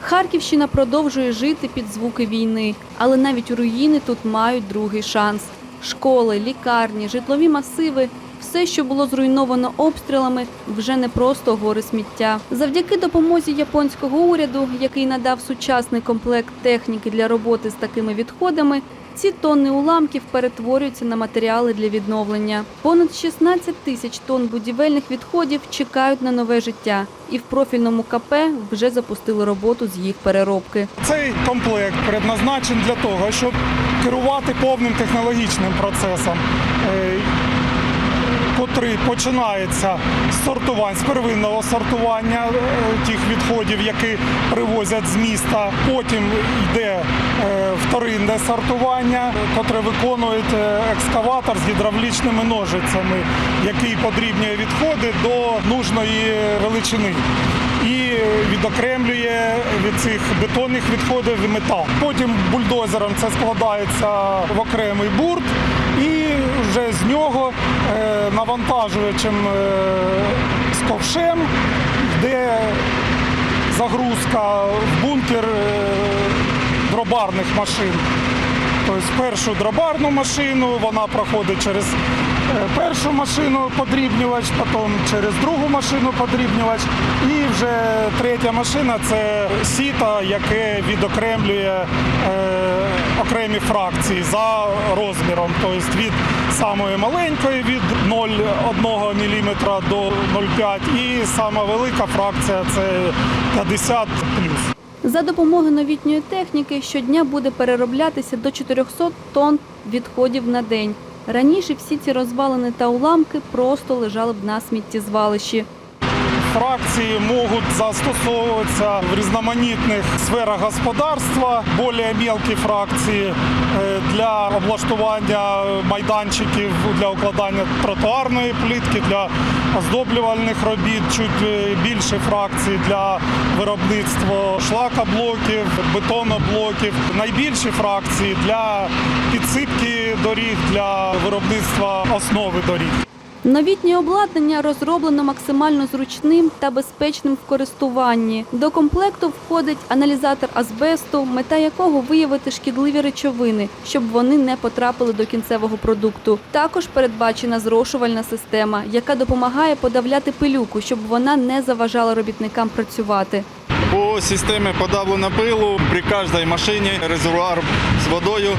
Харківщина продовжує жити під звуки війни, але навіть руїни тут мають другий шанс. Школи, лікарні, житлові масиви. Все, що було зруйновано обстрілами, вже не просто гори сміття. Завдяки допомозі японського уряду, який надав сучасний комплект техніки для роботи з такими відходами, ці тонни уламків перетворюються на матеріали для відновлення. Понад 16 тисяч тонн будівельних відходів чекають на нове життя, і в профільному КП вже запустили роботу з їх переробки. Цей комплект предназначений для того, щоб керувати повним технологічним процесом, е, котрий починається з з первинного сортування е, тих відходів, які привозять з міста. Потім йде е, вторинне сортування, котре виконує е, екскаватор з гідравлічними ножицями, який подрібнює відходи до нужної величини і відокремлює від цих бетонних відходів метал. Потім бульдозером це складається в окремий бурт, і вже з нього навантажувачем е, з ковшем йде загрузка в бункер е, дробарних машин. Тобто першу дробарну машину, вона проходить через е, першу машину подрібнювач, потім через другу машину подрібнювач. І вже третя машина це сіто, яке відокремлює е, окремі фракції за розміром. Тобто від самої маленької від 0,1 мм до 0,5 і сама велика фракція це 50 плюс. За допомогою новітньої техніки щодня буде перероблятися до 400 тонн відходів на день. Раніше всі ці розвалини та уламки просто лежали б на сміттєзвалищі. Фракції можуть застосовуватися в різноманітних сферах господарства, більш мелкі фракції е, для облаштування майданчиків, для укладання тротуарної плитки, для оздоблювальних робіт, чуть е, більше фракцій для виробництва шлакоблоків, бетоноблоків, найбільші фракції для підсипки доріг, для виробництва основи доріг. Новітнє обладнання розроблено максимально зручним та безпечним в користуванні. До комплекту входить аналізатор азбесту, мета якого виявити шкідливі речовини, щоб вони не потрапили до кінцевого продукту. Також передбачена зрошувальна система, яка допомагає подавляти пилюку, щоб вона не заважала робітникам працювати. По системі подавлення пилу при кожній машині резервуар з водою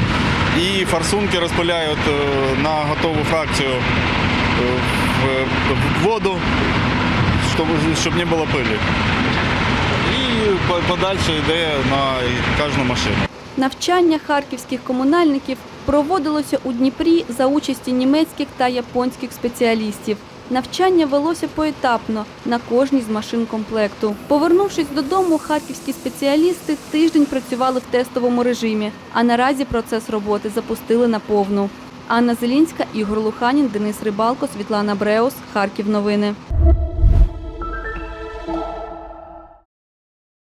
і форсунки розпиляють е, на готову фракцію в- воду, щоб, щоб не було пилі. І подальше йде на кожну машину. Навчання харківських комунальників проводилося у Дніпрі за участі німецьких та японських спеціалістів. Навчання велося поетапно на кожній з машин комплекту. Повернувшись додому, харківські спеціалісти тиждень працювали в тестовому режимі, а наразі процес роботи запустили на повну. Анна Зелінська, Ігор Луханін, Денис Рибалко, Світлана Бреус, Харків. Новини.